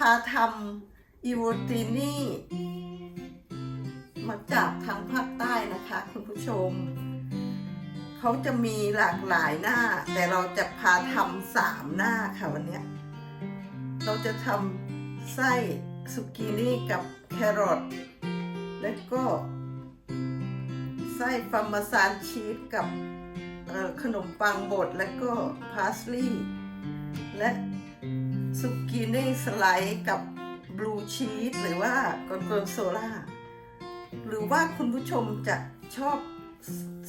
พาทำอีโวตินี่มาจากทางภาคใต้นะคะ คุณผู้ชม เขาจะมีหลากหลายหน้า แต่เราจะพาทำสามหน้าค่ะวันนี้ เราจะทำไส้สุกินี่กับแครอทและก็ไส้ฟาร์มาซานชีสกับขนมปังบดและก็พาสลีย์และ สุกินี่สไลด์กับบลูชีสหรือว่ากอนโกนโซล่าหรือว่าคุณผู้ชมจะชอบ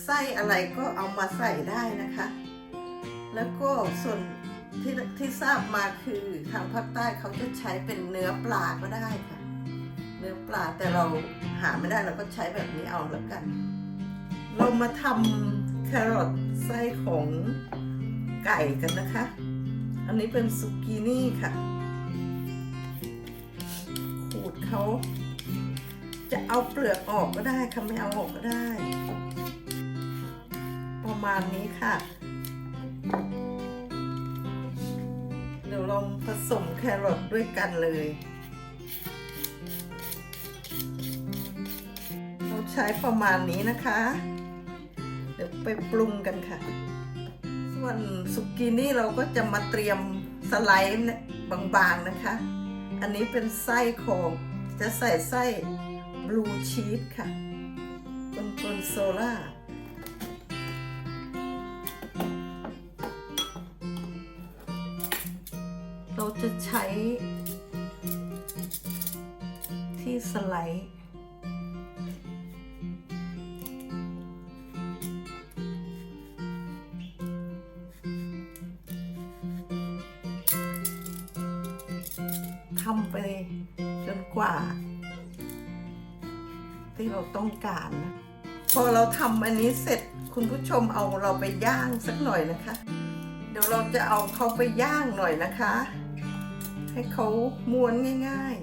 ไส้อะไรก็เอามาใส่ได้นะคะ แล้วก็ส่วนที่ที่ทราบมาคือทางภาคใต้เขาจะใช้เป็นเนื้อปลาก็ได้ค่ะ เนื้อปลาแต่เราหาไม่ได้เราก็ใช้แบบนี้เอาแล้วกัน เรามาทำแครอทไส้ของไก่กันนะคะ อันนี้เป็นซุกินี่ค่ะ ขูดเขาจะเอาเปลือกออกก็ได้ค่ะไม่เอาออกก็ได้ ประมาณนี้ค่ะ เดี๋ยวลองผสมแครอทด้วยกันเลย เราใช้ประมาณนี้นะคะ เดี๋ยวไปปรุงกันค่ะ ส่วนสุกี้นี่เราก็จะมาเตรียมสไลด์บางๆนะคะ อันนี้เป็นไส้ของจะใส่ไส้บลูชีสค่ะกลกลโซล่าเราจะใช้ที่สไลด์ ไปจนกว่า ที่เราต้องการนะพอเราทำอันนี้เสร็จคุณผู้ชมเอาเราไปย่างสักหน่อยนะคะ เดี๋ยวเราจะเอาเขาไปย่างหน่อยนะคะ ให้เขาม้วนง่าย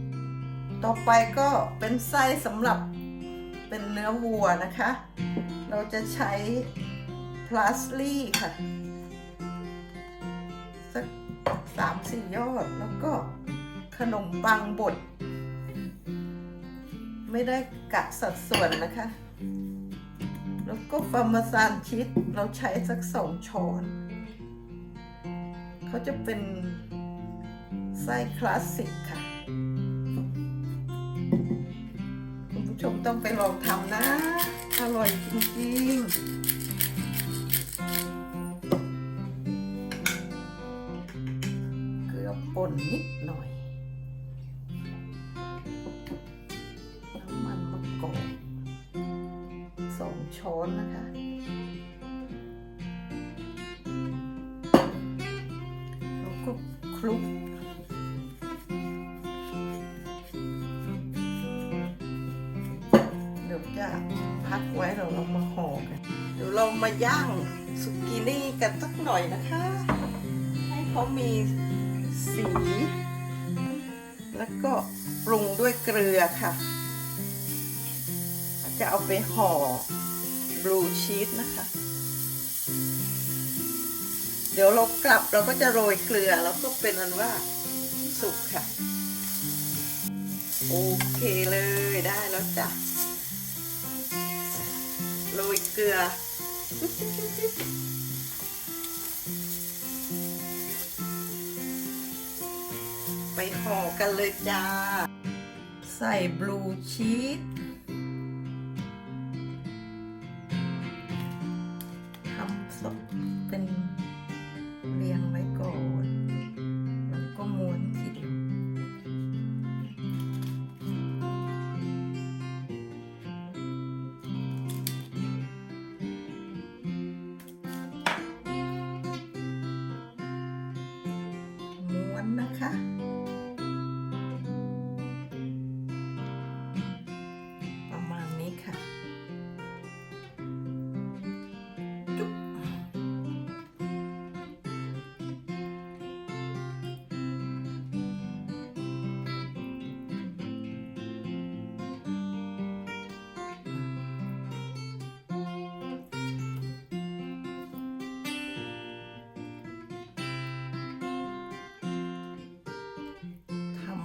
ๆ ต่อไปก็เป็นไส้สำหรับเป็นเนื้อวัวนะคะ เราจะใช้พลาสลี่ค่ะ สักสามสี่ยอดแล้วก็ นมปังบด ไม่ได้กะสัดส่วนนะคะ แล้วก็ปาร์มาซานชีสเราใช้สักสองช้อน เขาจะเป็นไส้คลาสสิกค่ะ คุณผู้ชมต้องไปลองทำนะ อร่อยจริงๆเกลือป่นนิดหน่อย คลุก เดี๋ยวจะพักไว้เราเรามาห่อกัน เดี๋ยวเรามาย่างสุกินี่กันสักหน่อยนะคะ ให้เขามีสี แล้วก็ปรุงด้วยเกลือค่ะ จะเอาไปห่อบลูชีสนะคะ เดี๋ยวเรากลับเราก็จะโรยเกลือแล้วก็เป็นอันว่าสุกค่ะ โอเคเลยได้แล้วจ้ะโรยเกลือ ไปห่อกันเลยจ้า ใส่บลูชีส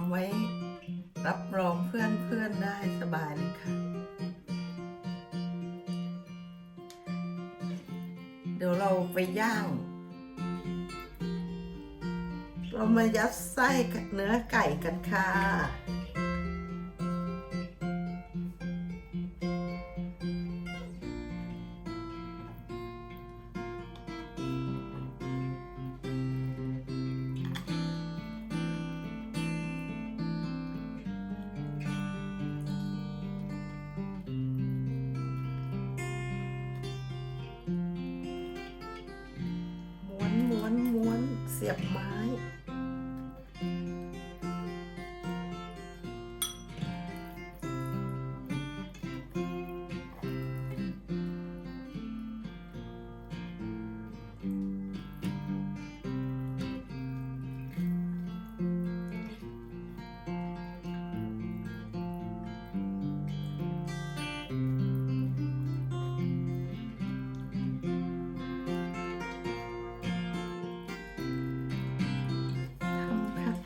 ไว้ รับรองเพื่อนๆได้สบายเลยค่ะ เดี๋ยวเราไปย่าง เรามายัดไส้เนื้อไก่กันค่ะ ยบไม้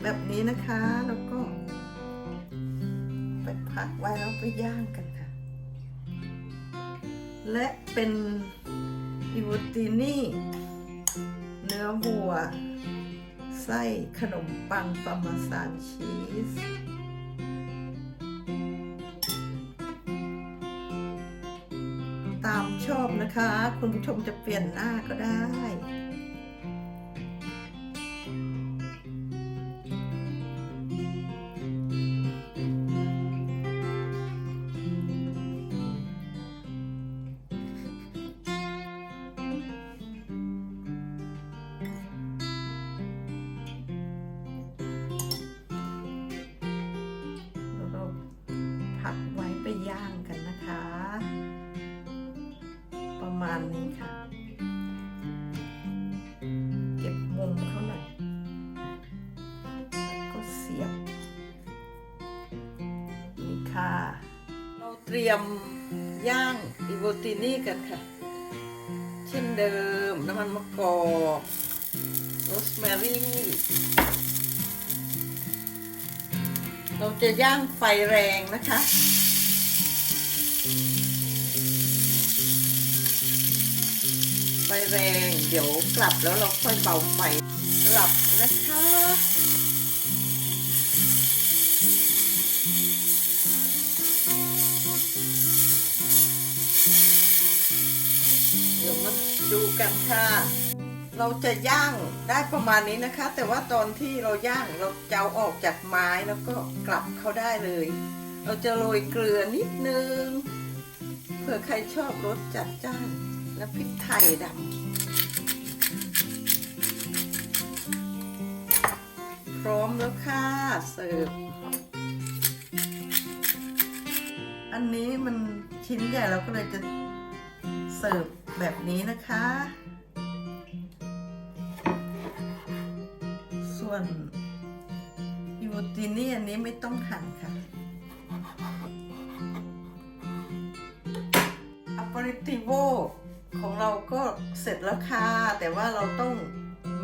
แบบนี้นะคะ แล้วก็ ไปพักไว้แล้วไปย่างกันค่ะ และเป็นอิวตินี่ เนื้อวัว ไส้ขนมปังปาร์มาซานชีสตามชอบนะคะ คุณผู้ชมจะเปลี่ยนหน้าก็ได้ ค่ะ เราเตรียมย่างอีโบตินี่กันค่ะ เช่นเดิมน้ำมันมะกอกโรสแมรี่เราจะย่างไฟแรงนะคะไฟแรง เดี๋ยวกลับแล้วเราค่อยเบาไฟกลับนะคะ กันค่ะ เราจะย่างได้ประมาณนี้นะคะ แต่ว่าตอนที่เราย่างเราจะเอาออกจากไม้แล้วก็กลับเขาได้เลย เราจะโรยเกลือนิดนึงเผื่อใครชอบรสจัดจ้านและพริกไทยดำพร้อมแล้วค่ะเสิร์ฟอันนี้มันชิ้นใหญ่เราก็เลยจะเสิร์ฟ แบบนี้นะคะ ส่วนยูตินี่อันนี้ไม่ต้องหั่นค่ะอัปเปอริติโวของเราก็เสร็จแล้วค่ะ แต่ว่าเราต้อง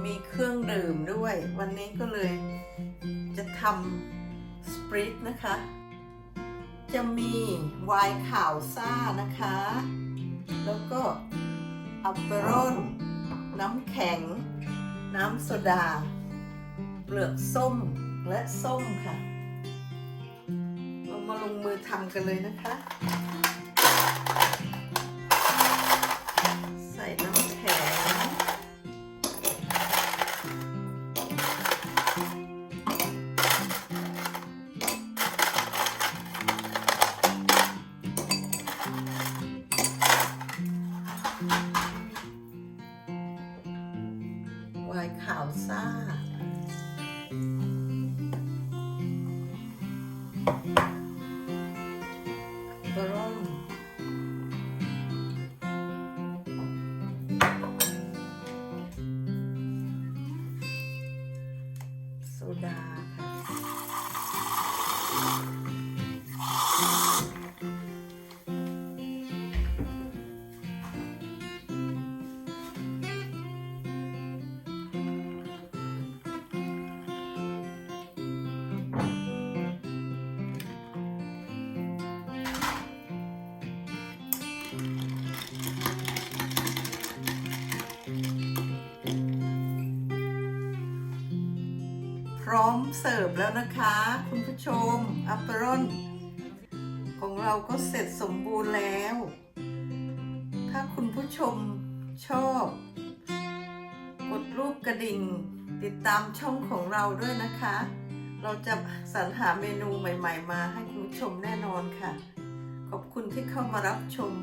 มีเครื่องดื่มด้วย วันนี้ก็เลยจะทำสปริตนะคะ จะมีไวน์ขาวซ่านะคะ แล้วก็อัปเปอรอนน้ำแข็ง น้ำโซดา เปลือกส้มและส้มค่ะ เรามาลงมือทำกันเลยนะคะ ร้อมเสิร์ฟแล้วนะคะ คุณผู้ชมอัปเปอรอนของเราก็เสร็จสมบูรณ์แล้ว ถ้าคุณผู้ชมชอบ กดรูปกระดิ่ง ติดตามช่องของเราด้วยนะคะ เราจะสรรหาเมนูใหม่ ๆ มาให้คุณผู้ชมแน่นอนค่ะ ขอบคุณที่เข้ามารับชม